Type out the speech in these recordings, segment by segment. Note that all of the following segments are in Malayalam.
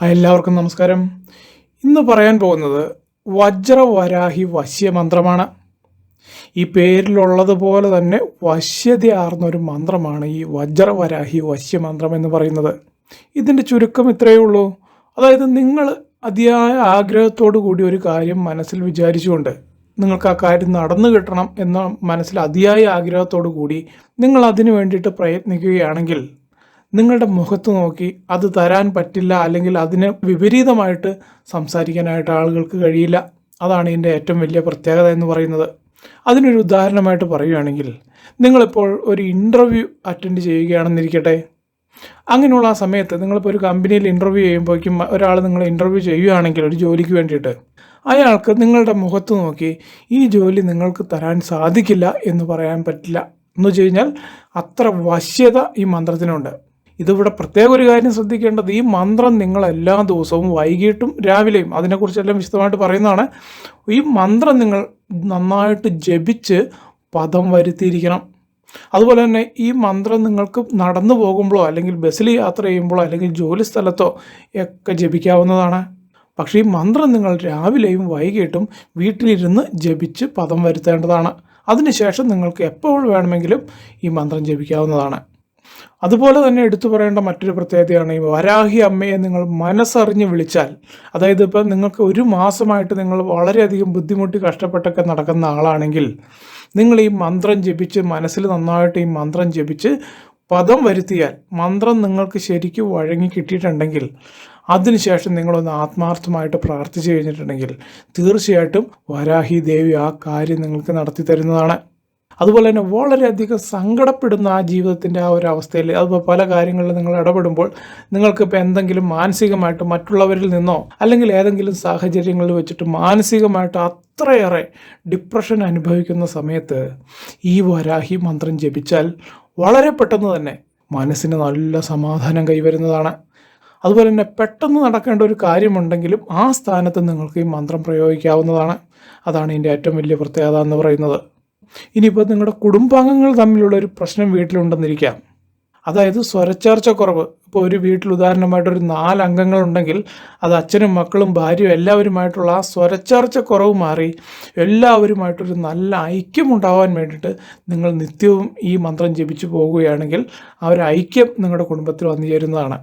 എല്ലാവർക്കും നമസ്കാരം. ഇന്ന് പറയാൻ പോകുന്നത് വജ്രവരാഹി വശ്യമന്ത്രമാണ് ഈ പേരിലുള്ളതുപോലെ തന്നെ വശ്യതയാർന്ന ഒരു മന്ത്രമാണ് ഈ വജ്രവരാഹി വശ്യമന്ത്രം എന്ന് പറയുന്നത്. ഇതിന്റെ ചുരുക്കം ഇത്രയേ ഉള്ളൂ. അതായത് നിങ്ങൾ അതിയായ ആഗ്രഹത്തോടു കൂടി ഒരു കാര്യം മനസ്സിൽ വിചാരിച്ചുകൊണ്ട് നിങ്ങൾക്ക് ആ കാര്യം നടന്നു കിട്ടണം എന്ന മനസ്സിൽ അതിയായ ആഗ്രഹത്തോടു കൂടി നിങ്ങൾ അതിനു വേണ്ടിയിട്ട് പ്രയത്നിക്കുകയാണെങ്കിൽ നിങ്ങളുടെ മുഖത്ത് നോക്കി അത് തരാൻ പറ്റില്ല അല്ലെങ്കിൽ അതിന് വിപരീതമായിട്ട് സംസാരിക്കാനായിട്ട് ആളുകൾക്ക് കഴിയില്ല. അതാണ് ഇതിന്റെ ഏറ്റവും വലിയ പ്രത്യേകത എന്ന് പറയുന്നത്. അതിനൊരു ഉദാഹരണമായിട്ട് പറയുകയാണെങ്കിൽ നിങ്ങളിപ്പോൾ ഒരു ഇന്റർവ്യൂ അറ്റൻഡ് ചെയ്യുകയാണെന്നിരിക്കട്ടെ. അങ്ങനെയുള്ള ആ സമയത്ത് നിങ്ങളിപ്പോൾ ഒരു കമ്പനിയിൽ ഇന്റർവ്യൂ ചെയ്യുമ്പോഴേക്കും ഒരാൾ നിങ്ങൾ ഇന്റർവ്യൂ ചെയ്യുകയാണെങ്കിൽ ഒരു ജോലിക്ക് വേണ്ടിയിട്ട് അയാൾക്ക് നിങ്ങളുടെ മുഖത്ത് നോക്കി ഈ ജോലി നിങ്ങൾക്ക് തരാൻ സാധിക്കില്ല എന്ന് പറയാൻ പറ്റില്ല. എന്ന് വെച്ച് കഴിഞ്ഞാൽ അത്ര വശ്യത ഈ മന്ത്രത്തിനുണ്ട്. ഇതിവിടെ പ്രത്യേക ഒരു കാര്യം ശ്രദ്ധിക്കേണ്ടത് ഈ മന്ത്രം നിങ്ങൾ എല്ലാ ദിവസവും വൈകിട്ടും രാവിലെയും അതിനെക്കുറിച്ചെല്ലാം വിശദമായിട്ട് പറയുന്നതാണ്. ഈ മന്ത്രം നിങ്ങൾ നന്നായിട്ട് ജപിച്ച് പദം വരുത്തിയിരിക്കണം. അതുപോലെ തന്നെ ഈ മന്ത്രം നിങ്ങൾക്ക് നടന്നു പോകുമ്പോഴോ അല്ലെങ്കിൽ ബസ്സിൽ യാത്ര ചെയ്യുമ്പോഴോ അല്ലെങ്കിൽ ജോലി സ്ഥലത്തോ ഒക്കെ ജപിക്കാവുന്നതാണ്. പക്ഷേ ഈ മന്ത്രം നിങ്ങൾ രാവിലെയും വൈകിട്ടും വീട്ടിലിരുന്ന് ജപിച്ച് പദം വരുത്തേണ്ടതാണ്. അതിനുശേഷം നിങ്ങൾക്ക് എപ്പോൾ വേണമെങ്കിലും ഈ മന്ത്രം ജപിക്കാവുന്നതാണ്. അതുപോലെ തന്നെ എടുത്തു പറയേണ്ട മറ്റൊരു പ്രത്യേകതയാണ് ഈ വരാഹി അമ്മയെ നിങ്ങൾ മനസ്സറിഞ്ഞ് വിളിച്ചാൽ അതായത് ഇപ്പം നിങ്ങൾക്ക് ഒരു മാസമായിട്ട് നിങ്ങൾ വളരെയധികം ബുദ്ധിമുട്ടി കഷ്ടപ്പെട്ടൊക്കെ നടക്കുന്ന ആളാണെങ്കിൽ നിങ്ങൾ ഈ മന്ത്രം ജപിച്ച് മനസ്സിൽ നന്നായിട്ട് ഈ മന്ത്രം ജപിച്ച് പദം വരുത്തിയാൽ മന്ത്രം നിങ്ങൾക്ക് ശരിക്കും വഴങ്ങി കിട്ടിയിട്ടുണ്ടെങ്കിൽ അതിനുശേഷം നിങ്ങളൊന്ന് ആത്മാർത്ഥമായിട്ട് പ്രാർത്ഥിച്ചു കഴിഞ്ഞിട്ടുണ്ടെങ്കിൽ തീർച്ചയായിട്ടും വരാഹി ദേവി ആ കാര്യം നിങ്ങൾക്ക് നടത്തി തരുന്നതാണ്. അതുപോലെ തന്നെ വളരെയധികം സങ്കടപ്പെടുന്ന ആ ജീവിതത്തിന്റെ ആ ഒരു അവസ്ഥയിൽ അതുപോലെ പല കാര്യങ്ങളിൽ നിങ്ങൾ ഇടപെടുമ്പോൾ നിങ്ങൾക്കിപ്പോൾ എന്തെങ്കിലും മാനസികമായിട്ട് മറ്റുള്ളവരിൽ നിന്നോ അല്ലെങ്കിൽ ഏതെങ്കിലും സാഹചര്യങ്ങളിൽ വെച്ചിട്ട് മാനസികമായിട്ട് അത്രയേറെ ഡിപ്രഷൻ അനുഭവിക്കുന്ന സമയത്ത് ഈ വരാഹി മന്ത്രം ജപിച്ചാൽ വളരെ പെട്ടെന്ന് തന്നെ മനസ്സിന് നല്ല സമാധാനം കൈവരുന്നതാണ്. അതുപോലെ തന്നെ പെട്ടെന്ന് നടക്കേണ്ട ഒരു കാര്യമുണ്ടെങ്കിലും ആ സ്ഥാനത്ത് നിങ്ങൾക്ക് ഈ മന്ത്രം പ്രയോഗിക്കാവുന്നതാണ്. അതാണ് ഇതിന്റെ ഏറ്റവും വലിയ പ്രത്യേകത എന്ന് പറയുന്നത്. ഇനിയിപ്പോൾ നിങ്ങളുടെ കുടുംബാംഗങ്ങൾ തമ്മിലുള്ള ഒരു പ്രശ്നം വീട്ടിലുണ്ടെന്നിരിക്കാം. അതായത് സ്വരച്ചേർച്ച കുറവ്. ഇപ്പോൾ ഒരു വീട്ടിൽ ഉദാഹരണമായിട്ട് ഒരു നാല് അംഗങ്ങളുണ്ടെങ്കിൽ അത് അച്ഛനും മക്കളും ഭാര്യയും എല്ലാവരുമായിട്ടുള്ള ആ സ്വരച്ചേർച്ച കുറവ് മാറി എല്ലാവരുമായിട്ടൊരു നല്ല ഐക്യം ഉണ്ടാവാൻ വേണ്ടിയിട്ട് നിങ്ങൾ നിത്യവും ഈ മന്ത്രം ജപിച്ചു പോകുകയാണെങ്കിൽ ആ ഒരു ഐക്യം നിങ്ങളുടെ കുടുംബത്തിൽ വന്നു ചേരുന്നതാണ്.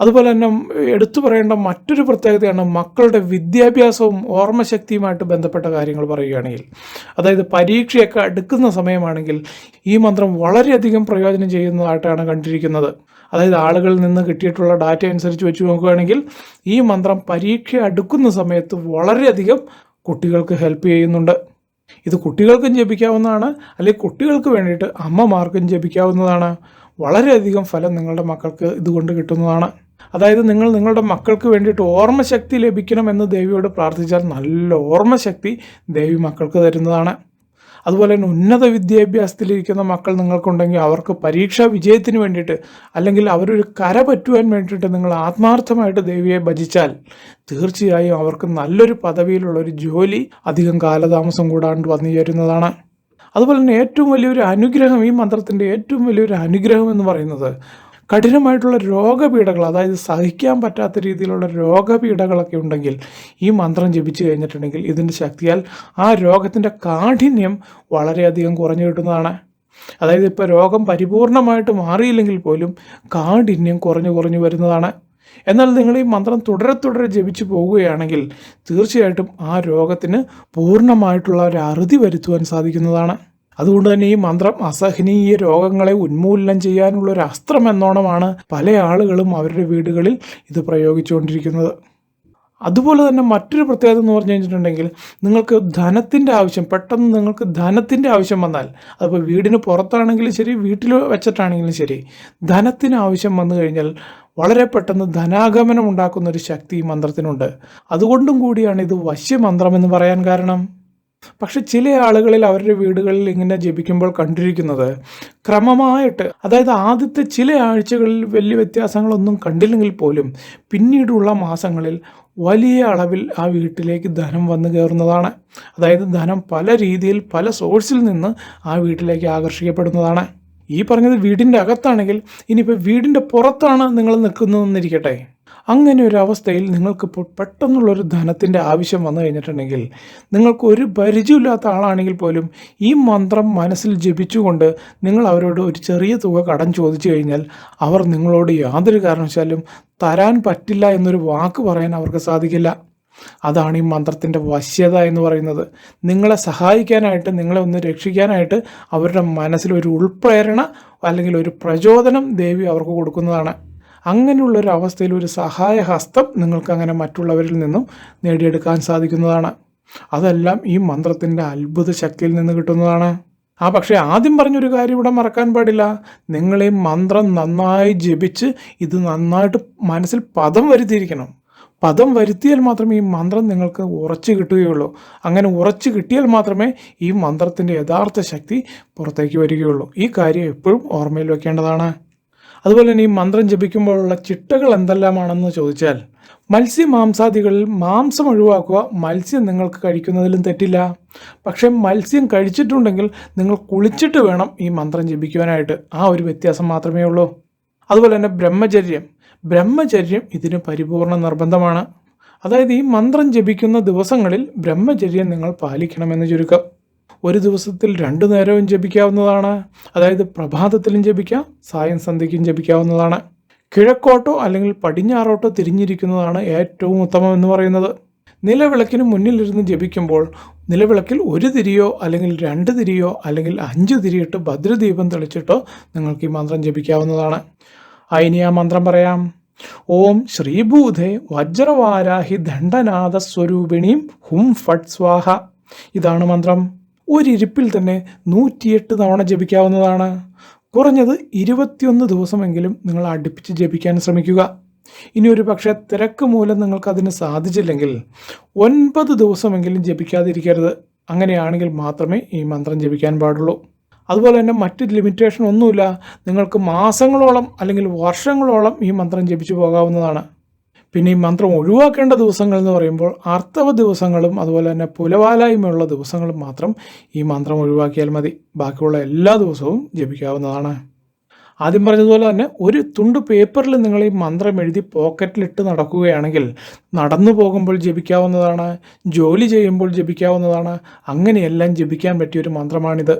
അതുപോലെ തന്നെ എടുത്തു പറയേണ്ട മറ്റൊരു പ്രത്യേകതയാണ് മക്കളുടെ വിദ്യാഭ്യാസവും ഓർമ്മശക്തിയുമായിട്ട് ബന്ധപ്പെട്ട കാര്യങ്ങൾ പറയുകയാണെങ്കിൽ. അതായത് പരീക്ഷയൊക്കെ അടുക്കുന്ന സമയമാണെങ്കിൽ ഈ മന്ത്രം വളരെയധികം പ്രയോജനം ചെയ്യുന്നതായിട്ടാണ് കണ്ടിരിക്കുന്നത്. അതായത് ആളുകളിൽ നിന്ന് കിട്ടിയിട്ടുള്ള ഡാറ്റ അനുസരിച്ച് വെച്ച് നോക്കുകയാണെങ്കിൽ ഈ മന്ത്രം പരീക്ഷ അടുക്കുന്ന സമയത്ത് വളരെയധികം കുട്ടികൾക്ക് ഹെൽപ്പ് ചെയ്യുന്നുണ്ട്. ഇത് കുട്ടികൾക്കും ജപിക്കാവുന്നതാണ് അല്ലെങ്കിൽ കുട്ടികൾക്ക് വേണ്ടിയിട്ട് അമ്മമാർക്കും ജപിക്കാവുന്നതാണ്. വളരെയധികം ഫലം നിങ്ങളുടെ മക്കൾക്ക് ഇതുകൊണ്ട് കിട്ടുന്നതാണ്. അതായത് നിങ്ങൾ നിങ്ങളുടെ മക്കൾക്ക് വേണ്ടിയിട്ട് ഓർമ്മശക്തി ലഭിക്കണമെന്ന് ദേവിയോട് പ്രാർത്ഥിച്ചാൽ നല്ല ഓർമ്മശക്തി ദേവി മക്കൾക്ക് തരുന്നതാണ്. അതുപോലെ തന്നെ ഉന്നത വിദ്യാഭ്യാസത്തിലിരിക്കുന്ന മക്കൾ നിങ്ങൾക്കുണ്ടെങ്കിൽ അവർക്ക് പരീക്ഷാ വിജയത്തിന് വേണ്ടിയിട്ട് അല്ലെങ്കിൽ അവരൊരു കര പറ്റുവാൻ വേണ്ടിയിട്ട് നിങ്ങൾ ആത്മാർത്ഥമായിട്ട് ദേവിയെ ഭജിച്ചാൽ തീർച്ചയായും അവർക്ക് നല്ലൊരു പദവിയിലുള്ള ഒരു ജോലി അധികം കാലതാമസം കൂടാണ്ട് വന്നു ചേരുന്നതാണ്. അതുപോലെ തന്നെ ഏറ്റവും വലിയൊരു അനുഗ്രഹം ഈ മന്ത്രത്തിന്റെ ഏറ്റവും വലിയൊരു അനുഗ്രഹം എന്ന് പറയുന്നത് കഠിനമായിട്ടുള്ള രോഗപീഠകൾ അതായത് സഹിക്കാൻ പറ്റാത്ത രീതിയിലുള്ള രോഗപീഠകളൊക്കെ ഉണ്ടെങ്കിൽ ഈ മന്ത്രം ജപിച്ചു കഴിഞ്ഞിട്ടുണ്ടെങ്കിൽ ഇതിന്റെ ശക്തിയാൽ ആ രോഗത്തിന്റെ കാഠിന്യം വളരെയധികം കുറഞ്ഞു കിട്ടുന്നതാണ്. അതായത് ഇപ്പോൾ രോഗം പരിപൂർണമായിട്ട് മാറിയില്ലെങ്കിൽ പോലും കാഠിന്യം കുറഞ്ഞു കുറഞ്ഞു വരുന്നതാണ്. എന്നാൽ നിങ്ങൾ ഈ മന്ത്രം തുടരെ തുടരെ ജപിച്ചു പോവുകയാണെങ്കിൽ തീർച്ചയായിട്ടും ആ രോഗത്തിന് പൂർണമായിട്ടുള്ള ഒരു അറുതി വരുത്തുവാൻ സാധിക്കുന്നതാണ്. അതുകൊണ്ട് തന്നെ ഈ മന്ത്രം അസഹനീയ രോഗങ്ങളെ ഉന്മൂലനം ചെയ്യാനുള്ള ഒരു അസ്ത്രം എന്നോണമാണ് പല ആളുകളും അവരുടെ വീടുകളിൽ ഇത് പ്രയോഗിച്ചുകൊണ്ടിരിക്കുന്നത്. അതുപോലെ തന്നെ മറ്റൊരു പ്രത്യേകത എന്ന് പറഞ്ഞു കഴിഞ്ഞിട്ടുണ്ടെങ്കിൽ നിങ്ങൾക്ക് ധനത്തിന്റെ ആവശ്യം പെട്ടെന്ന് നിങ്ങൾക്ക് ധനത്തിന്റെ ആവശ്യം വന്നാൽ അതിപ്പോൾ വീടിന് പുറത്താണെങ്കിലും ശരി വീട്ടിൽ വെച്ചിട്ടാണെങ്കിലും ശരി ധനത്തിന് ആവശ്യം വന്നു കഴിഞ്ഞാൽ വളരെ പെട്ടെന്ന് ധനാഗമനം ഉണ്ടാക്കുന്ന ഒരു ശക്തി ഈ മന്ത്രത്തിനുണ്ട്. അതുകൊണ്ടും കൂടിയാണ് ഇത് വശ്യമന്ത്രം എന്ന് പറയാൻ കാരണം. പക്ഷെ ചില ആളുകളിൽ അവരുടെ വീടുകളിൽ ഇങ്ങനെ ജപിക്കുമ്പോൾ കണ്ടിരിക്കുന്നത് ക്രമമായിട്ട് അതായത് ആദ്യത്തെ ചില ആഴ്ചകളിൽ വലിയ വ്യത്യാസങ്ങളൊന്നും കണ്ടില്ലെങ്കിൽ പോലും പിന്നീടുള്ള മാസങ്ങളിൽ വലിയ അളവിൽ ആ വീട്ടിലേക്ക് ധനം വന്നു കയറുന്നതാണ്. അതായത് ധനം പല രീതിയിൽ പല സോഴ്സിൽ നിന്ന് ആ വീട്ടിലേക്ക് ആകർഷിക്കപ്പെടുന്നതാണ്. ഈ പറഞ്ഞത് വീടിന്റെ അകത്താണെങ്കിൽ ഇനിയിപ്പോൾ വീടിന്റെ പുറത്താണ് നിങ്ങൾ നിൽക്കുന്നതെന്നിരിക്കട്ടെ. അങ്ങനെ ഒരു അവസ്ഥയിൽ നിങ്ങൾക്കിപ്പോൾ പെട്ടെന്നുള്ളൊരു ധനത്തിന്റെ ആവശ്യം വന്നു കഴിഞ്ഞിട്ടുണ്ടെങ്കിൽ നിങ്ങൾക്ക് ഒരു പരിചയമില്ലാത്ത ആളാണെങ്കിൽ പോലും ഈ മന്ത്രം മനസ്സിൽ ജപിച്ചുകൊണ്ട് നിങ്ങൾ അവരോട് ഒരു ചെറിയ തുക കടം ചോദിച്ചു കഴിഞ്ഞാൽ അവർ നിങ്ങളോട് യാതൊരു കാരണവശാലും തരാൻ പറ്റില്ല എന്നൊരു വാക്ക് പറയാൻ അവർക്ക് സാധിക്കില്ല. അതാണ് ഈ മന്ത്രത്തിന്റെ വശ്യത എന്ന് പറയുന്നത്. നിങ്ങളെ സഹായിക്കാനായിട്ട് നിങ്ങളെ ഒന്ന് രക്ഷിക്കാനായിട്ട് അവരുടെ മനസ്സിൽ ഒരു ഉൾപ്രേരണ അല്ലെങ്കിൽ ഒരു പ്രചോദനം ദേവി അവർക്ക് കൊടുക്കുന്നതാണ്. അങ്ങനെയുള്ള ഒരു അവസ്ഥയിൽ ഒരു സഹായഹസ്തം നിങ്ങൾക്ക് അങ്ങനെ മറ്റുള്ളവരിൽ നിന്നും നേടിയെടുക്കാൻ സാധിക്കുന്നതാണ്. അതെല്ലാം ഈ മന്ത്രത്തിന്റെ അത്ഭുത ശക്തിയിൽ നിന്ന് കിട്ടുന്നതാണ്. ആ പക്ഷേ ആദ്യം പറഞ്ഞൊരു കാര്യം ഇവിടെ മറക്കാൻ പാടില്ല. നിങ്ങൾ ഈ മന്ത്രം നന്നായി ജപിച്ച് ഇത് നന്നായിട്ട് മനസ്സിൽ പദം വരുത്തിയിരിക്കണം. പദം വരുത്തിയാൽ മാത്രമേ ഈ മന്ത്രം നിങ്ങൾക്ക് ഉറച്ചു കിട്ടുകയുള്ളൂ. അങ്ങനെ ഉറച്ചു കിട്ടിയാൽ മാത്രമേ ഈ മന്ത്രത്തിന്റെ യഥാർത്ഥ ശക്തി പുറത്തേക്ക് വരികയുള്ളൂ. ഈ കാര്യം എപ്പോഴും ഓർമ്മയിൽ വെക്കേണ്ടതാണ്. അതുപോലെ തന്നെ ഈ മന്ത്രം ജപിക്കുമ്പോഴുള്ള ചിട്ടകൾ എന്തെല്ലാമാണെന്ന് ചോദിച്ചാൽ മത്സ്യമാംസാദികളിൽ മാംസം ഒഴിവാക്കുക മത്സ്യം നിങ്ങൾക്ക് കഴിക്കുന്നതിലും തെറ്റില്ല. പക്ഷേ മത്സ്യം കഴിച്ചിട്ടുണ്ടെങ്കിൽ നിങ്ങൾ കുളിച്ചിട്ട് വേണം ഈ മന്ത്രം ജപിക്കുവാനായിട്ട്. ആ ഒരു വ്യത്യാസം മാത്രമേ ഉള്ളൂ. അതുപോലെ തന്നെ ബ്രഹ്മചര്യം. ബ്രഹ്മചര്യം ഇതിന് പരിപൂർണ നിർബന്ധമാണ്. അതായത് ഈ മന്ത്രം ജപിക്കുന്ന ദിവസങ്ങളിൽ ബ്രഹ്മചര്യം നിങ്ങൾ പാലിക്കണമെന്ന് ചുരുക്കം. ഒരു ദിവസത്തിൽ രണ്ടു നേരവും ജപിക്കാവുന്നതാണ്. അതായത് പ്രഭാതത്തിലും ജപിക്കാം സായം സന്ധ്യയ്ക്കും ജപിക്കാവുന്നതാണ്. കിഴക്കോട്ടോ അല്ലെങ്കിൽ പടിഞ്ഞാറോട്ടോ തിരിഞ്ഞിരിക്കുന്നതാണ് ഏറ്റവും ഉത്തമം എന്ന് പറയുന്നത്. നിലവിളക്കിന് മുന്നിലിരുന്ന് ജപിക്കുമ്പോൾ നിലവിളക്കിൽ ഒരു തിരിയോ അല്ലെങ്കിൽ രണ്ട് തിരിയോ അല്ലെങ്കിൽ അഞ്ച് തിരിയിട്ട് ഭദ്രദീപം തെളിച്ചിട്ടോ നിങ്ങൾക്ക് ഈ മന്ത്രം ജപിക്കാവുന്നതാണ്. അതിനി ആ മന്ത്രം പറയാം. ഓം ശ്രീഭൂതേ വജ്രവാരാഹി ദണ്ഡനാഥ സ്വരൂപിണീം ഹും ഫട്ട് സ്വാഹ ഇതാണ് മന്ത്രം. ഒരിരിപ്പിൽ തന്നെ നൂറ്റിയെട്ട് തവണ ജപിക്കാവുന്നതാണ്. കുറഞ്ഞത് ഇരുപത്തിയൊന്ന് ദിവസമെങ്കിലും നിങ്ങൾ അടുപ്പിച്ച് ജപിക്കാൻ ശ്രമിക്കുക. ഇനി ഒരു പക്ഷേ തിരക്ക് മൂലം നിങ്ങൾക്കതിന് സാധിച്ചില്ലെങ്കിൽ ഒൻപത് ദിവസമെങ്കിലും ജപിക്കാതിരിക്കരുത്. അങ്ങനെയാണെങ്കിൽ മാത്രമേ ഈ മന്ത്രം ജപിക്കാൻ പാടുള്ളൂ. അതുപോലെ തന്നെ മറ്റ് ലിമിറ്റേഷൻ ഒന്നുമില്ല. നിങ്ങൾക്ക് മാസങ്ങളോളം അല്ലെങ്കിൽ വർഷങ്ങളോളം ഈ മന്ത്രം ജപിച്ചു പോകാവുന്നതാണ്. പിന്നെ ഈ മന്ത്രം ഒഴിവാക്കേണ്ട ദിവസങ്ങൾ എന്ന് പറയുമ്പോൾ ആർത്തവ ദിവസങ്ങളും അതുപോലെ തന്നെ പുലവാലായ്മയുള്ള ദിവസങ്ങളും മാത്രം ഈ മന്ത്രം ഒഴിവാക്കിയാൽ മതി. ബാക്കിയുള്ള എല്ലാ ദിവസവും ജപിക്കാവുന്നതാണ്. ആദ്യം പറഞ്ഞതുപോലെ തന്നെ ഒരു തുണ്ട് പേപ്പറിൽ നിങ്ങൾ ഈ മന്ത്രം എഴുതി പോക്കറ്റിലിട്ട് നടക്കുകയാണെങ്കിൽ നടന്നു പോകുമ്പോൾ ജപിക്കാവുന്നതാണ് ജോലി ചെയ്യുമ്പോൾ ജപിക്കാവുന്നതാണ് അങ്ങനെയെല്ലാം ജപിക്കാൻ പറ്റിയ ഒരു മന്ത്രമാണിത്.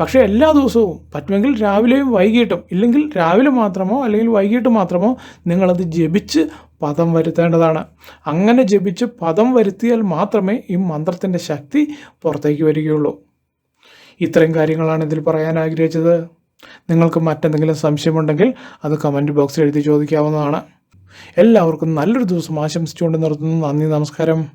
പക്ഷേ എല്ലാ ദിവസവും പറ്റുമെങ്കിൽ രാവിലെയും വൈകിട്ടും ഇല്ലെങ്കിൽ രാവിലെ മാത്രമോ അല്ലെങ്കിൽ വൈകിട്ട് മാത്രമോ നിങ്ങളത് ജപിച്ച് പദം വരുത്തേണ്ടതാണ്. അങ്ങനെ ജപിച്ച് പദം വരുത്തിയാൽ മാത്രമേ ഈ മന്ത്രത്തിന്റെ ശക്തി പുറത്തേക്ക് വരികയുള്ളൂ. ഇത്രയും കാര്യങ്ങളാണ് ഇതിൽ പറയാൻ ആഗ്രഹിച്ചത്. നിങ്ങൾക്ക് മറ്റെന്തെങ്കിലും സംശയമുണ്ടെങ്കിൽ അത് കമന്റ് ബോക്സിൽ എഴുതി ചോദിക്കാവുന്നതാണ്. എല്ലാവർക്കും നല്ലൊരു ദിവസം ആശംസിച്ചുകൊണ്ട് നിർത്തുന്നു. നന്ദി നമസ്കാരം.